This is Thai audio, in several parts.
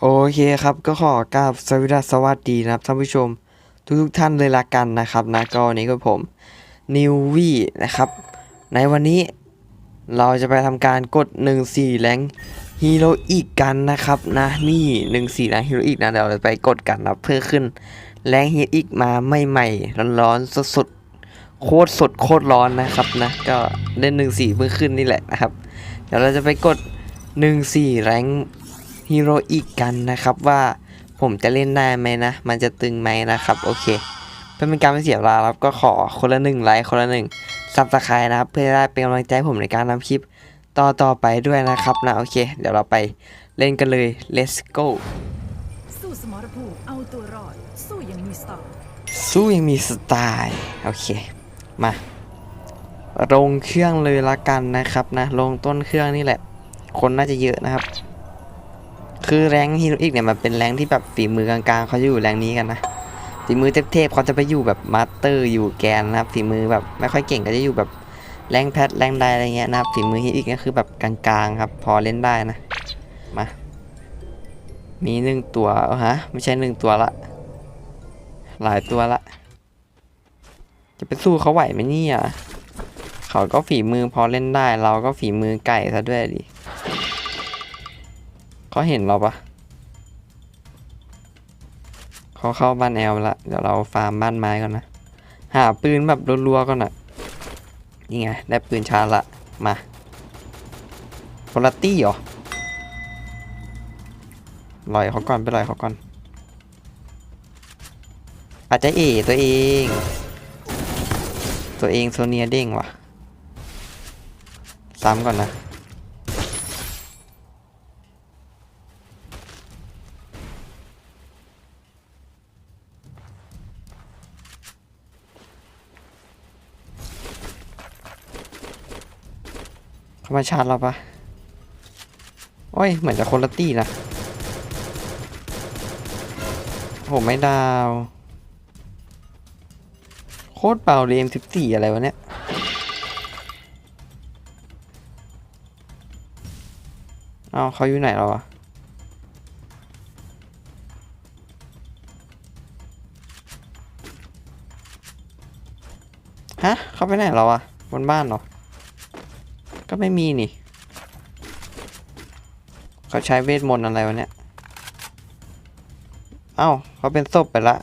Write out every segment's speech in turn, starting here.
โอเคครับก็ขอกราบสวัสดีสวัสดีนะครับท่านผู้ชม ทุกๆท่านเลยละกันนะครับนะก็วันนี้ก็ผมนิววี่นะครับ ในวันนี้เราจะไปทำการกด 14 แรงฮีโร่อีกกันนะครับนะนี่14แรงฮีโร่อีกนะเดี๋ยวเราจะไปกดกันนะเพื่อขึ้น แรงฮีโร่อีกมาใหม่ๆร้อนๆสดๆโคตรสดโคตรร้อนนะครับนะก็เล่น14เพิ่งขึ้นนี่แหละนะครับ เดี๋ยวเราจะไปกด14แรง ฮีโร่อีกกันนะครับว่าผมจะเล่นได้ไหมนะ มันจะตึงไหมนะครับ โอเคเพื่อเป็นการไม่เสียเวลาครับก็ขอคนละหนึ่งไลค์คนละหนึ่งซับสไครต์นะครับ เพื่อได้เป็นกำลังใจให้ผมในการทำคลิปต่อต่อไปด้วยนะครับนะโอเค เดี๋ยวเราไปเล่นกันเลย let's go สู้สมรภูมิเอาตัวรอดสู้อยังมีสไตล์สู้ยังมีสไตล์โอเคมาลงเครื่องเลยละกันนะครับนะลงต้นเครื่องนี่แหละ คนน่าจะเยอะนะครับ คือแรงฮีโร่อีกเนี่ยมันเป็นแรงที่แบบฝีมือกลางๆเขาอยู่แรงนี้กันนะฝีมือเทพๆเขาจะไปอยู่แบบมาสเตอร์อยู่แกนนะครับฝีมือแบบไม่ค่อยเก่งก็จะอยู่แบบแรงแพทแรงใดอะไรเงี้ยนะครับฝีมือฮีโร่อีกก็คือแบบกลางๆครับพอเล่นได้นะมามีหนึ่งตัวฮะไม่ใช่หนึ่งตัวละหลายตัวละ จะไปสู้เขาไหวไหมเนี่ยเขาก็ฝีมือพอเล่นได้ เราก็ฝีมือไก่ซะด้วยดิ เขาเห็นเราปะเขาเข้าบ้านแอลละเดี๋ยวเราฟาร์มบ้านไม้ก่อนนะ หาปืนแบบรัวๆก่อนอะนี่ไงได้ปืนชาละมาโพลาตี้เหรอลอยเขาก่อนไปลอยเขาก่อน อาจจะเอตัวเอง ตัวเองโซเนียเด้งว่ะ ซ้ำก่อนนะ เขามาชาร์จเราปะโอ้ย เหมือนจะคนละตี้นะผมไม่ดาว โคตรเบาเลย M14 อะไรวะเนี่ย เอาเขาอยู่ไหนแล้ววะฮะ เขาไปไหนแล้ววะบนบ้านเหรอ ก็ไม่มีนี่ เขาใช้เวทมนต์อะไรวะเนี่ย เอ้า เขาเป็นศพไปละ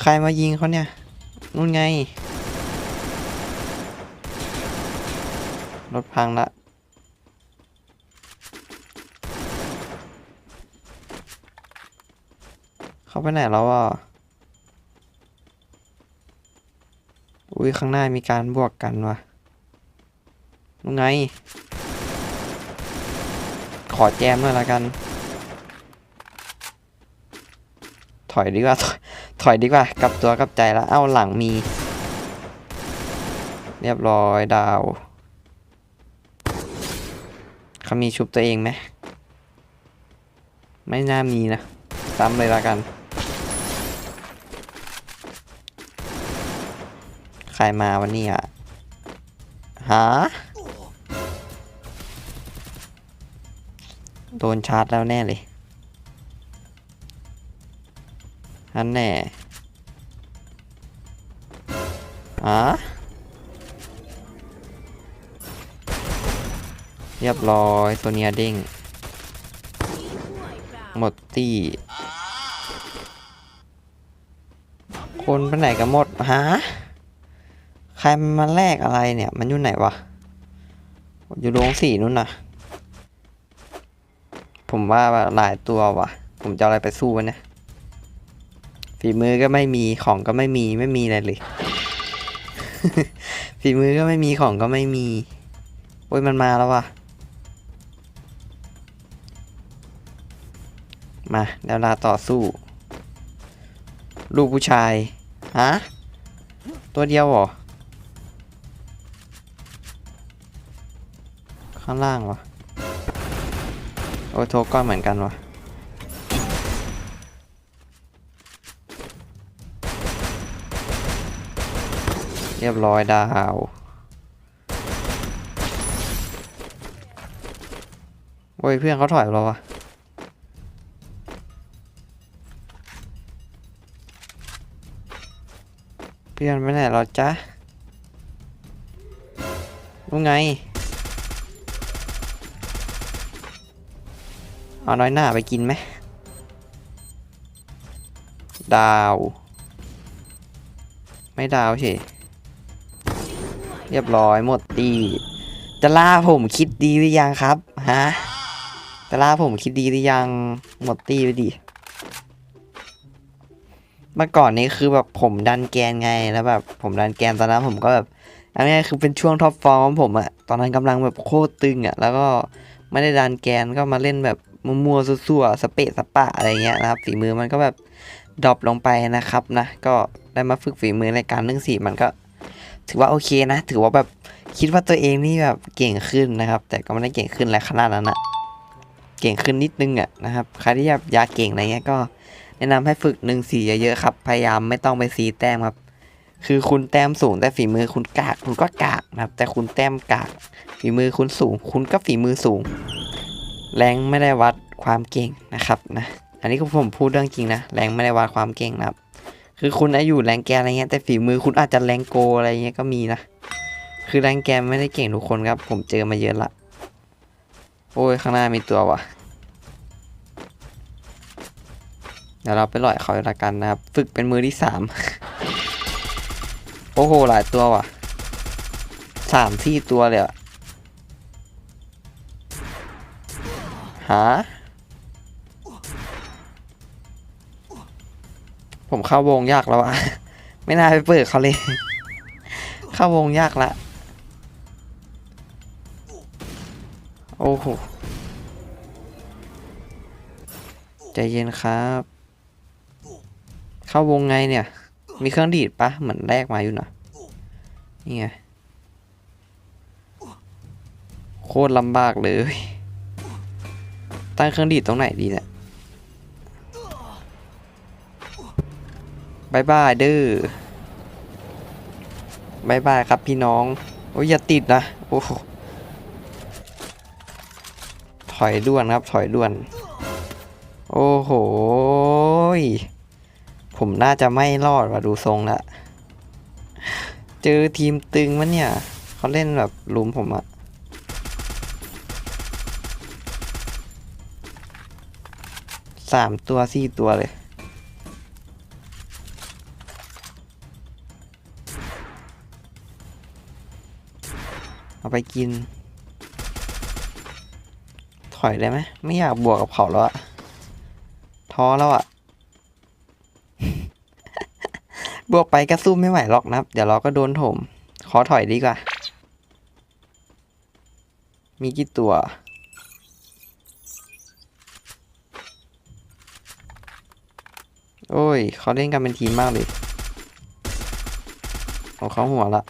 ใครมายิงเขาเนี่ย นู่นไง รถพังละเขาไปไหนแล้วอะ อุ้ยข้างหน้ามีการบวกกันวะนู่นไง ขอแจมหน่อยละกัน ถอยดีกว่าถอยถอยดีกว่า กลับตัวกลับใจแล้วเอ้าหลังมี เรียบร้อยดาวเขามีชุบตัวเองไหม ไม่น่ามีนะซ้ำเลยละกัน ใครมาวันนี้อะหาโดนชาร์จแล้วแน่เลยอันแน่อะเรียบร้อยโซเนียเด้ง หมดตี้คนไปไหนกันหมด ฮะ รมันมาแลกอะไรเนี่ย มันอยู่ไหนวะ อยู่โรงสีนู่นนะผมว่าหลายตัววะผมจะอาอะไรไปสู้วะเนี่ยฝีมือก็ไม่มีของก็ไม่มีไม่มีอะไรเลยฝีมือก็ไม่มีของก็ไม่มี โอ้ยมันมาแล้ววะมาเดี๋ยวลาต่อสู้ ลูกผู้ชายฮะตัวเดียวเหรอ ข้างล่างวะโอ้ยโทรก้อนเหมือนกันวะเรียบร้อยดาวโอ้ยเพื่อนเขาถอยเราวะเพื่อนไปไหนเราจ๊ะรู้ไง เอาน้อยหน้าไปกินไหมดาว ไม่ดาวเฉยเรียบร้อยหมดดี จะล่าผมคิดดีหรือยังครับฮะจะล่าผมคิดดีหรือยังหมดตีไปดิเมื่อก่อนนี้คือแบบผมดันแกนไงแล้วแบบผมดันแกนตอนนั้นผมก็แบบอันนี้คือเป็นช่วงท็อปฟอร์มของผมอะตอนนั้นกำลังแบบโคตรตึงอะแล้วก็ไม่ได้ดันแกนก็มาเล่นแบบ มัวๆซั่วๆสเปะสปะอะไรเงี้ยนะครับฝีมือมันก็แบบดรอปลงไปนะครับนะก็ได้มาฝึกฝีมือในการเรื่องสีมันก็ ถือว่าโอเคนะ ถือว่าแบบคิดว่าตัวเองนี่แบบเก่งขึ้นนะครับ แต่ก็ไม่ได้เก่งขึ้นอะไรขนาดนั้นอะเก่งขึ้นนิดนึงอะนะครับใครที่อยากอยากเก่งอะไรเงี้ยก็ แนะนำให้ฝึกหนึ่งสีเยอะๆครับ พยายามไม่ต้องไปสีแต้มครับคือคุณแต้มสูงแต่ฝีมือคุณกากคุณก็กากนะครับ แต่คุณแต้มกาก ฝีมือคุณสูง คุณก็ฝีมือสูง แรงไม่ได้วัดความเก่งนะครับนะอันนี้ก็ผมพูดเรื่องจริงนะแรงไม่ได้วัดความเก่งนะครับคือคุณอายุแรงแกอะไรเงี้ยแต่ฝีมือคุณอาจจะแรงโกอะไรเงี้ยก็มีนะคือแรงแกไม่ได้เก่งทุกคนครับ ผมเจอมาเยอะละโอ้ยข้างหน้ามีตัวว่ะเดี๋ยวเราไปหล่อยเขาละกันนะครับ ฝึกเป็นมือที่สามโอ้โหหลายตัวว่ะสามที่ตัวเลยอะ หา ผมเข้าวงยากแล้วอะไม่น่าไปเปิดเขาเลย เข้าวงยากละ โอ้โห ใจเย็นครับ เข้าวงไงเนี่ย มีเครื่องดีดปะ เหมือนแรกมาอยู่นะนี่ไง โคตรลำบากเลย ตั้งเครื่องดีดตรงไหนดีเนี่ยบายบายเด้อบายบายครับพี่น้อง โอ้ยอย่าติดนะ โอ้โหถอยด่วนครับ ถอยด่วน โอ้โห ผมน่าจะไม่รอดว่ะดูทรงละ เจอทีมตึงมันเนี่ย เขาเล่นแบบลุมผมอะ สามตัวสี่ตัวเลย เอาไปกิน ถอยได้ไหม ไม่อยากบวกกับเขาแล้วอะท้อแล้วอะบวกไปก็สู้ไม่ไหวหรอกนะเดี๋ยวเราก็โดนถม ขอถอยดีกว่า มีกี่ตัว โอ้ยเขาเล่นกันเป็นทีมมากเลยของเขาหัวละ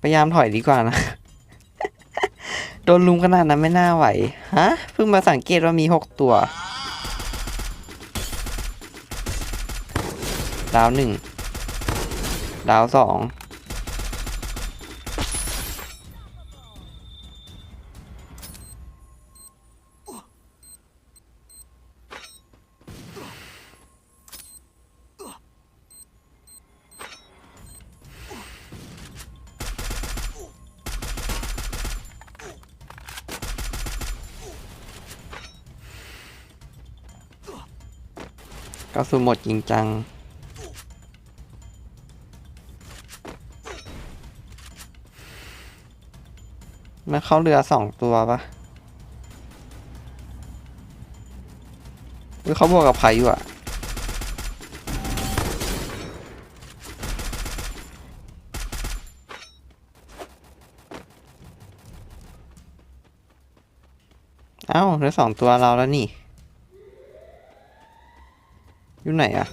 พยายามถอยดีกว่านะ โดนลุมขนาดนั้นไม่น่าไหว ฮะ เพิ่งมาสังเกตว่ามีหกตัว ดาวหนึ่ง ดาวสอง ก็สุนหมดจริงจัง มันเข้าเรือสองตัวปะเขาบวกกับใครอยู่อะเอ้าเหลือสองตัวเราแล้วนี่ อยู่ไหนอะ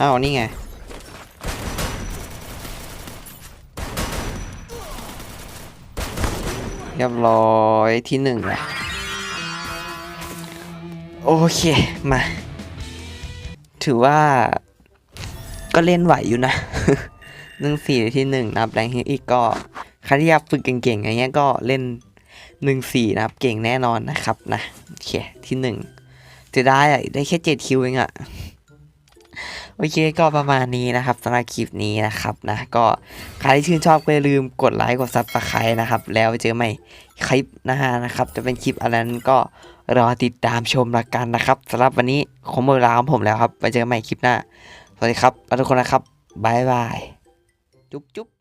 อ้าวนี่ไง เรียบร้อยที่หนึ่งอะโอเค มา ถือว่า ก็เล่นไหวอยู่นะหนึ่งสี่ที่หนึ่งนับแรงฮิอีกก็ใครที่อยากฝึกเก่งๆอย่างเงี้ยก็เล่น หนึ่งสี่นะครับ เก่งแน่นอนนะครับนะโอเคที่หนึ่งจะได้อะได้แค่เจ็ดคิวเองอะโอเคก็ประมาณนี้นะครับสำหรับคลิปนี้นะครับนะก็ใครที่ชื่นชอบก็อย่าลืมกดไลค์กดซับสไครต์นะครับ แล้วเจอใหม่คลิปหน้านะครับ จะเป็นคลิปอะไรนั้นก็รอติดตามชมละกันนะครับสำหรับวันนี้คงหมดเวลาของผมแล้วครับไปเจอกันใหม่คลิปหน้า สวัสดีครับทุกคนนะครับบายบายจุ๊บจุ๊บ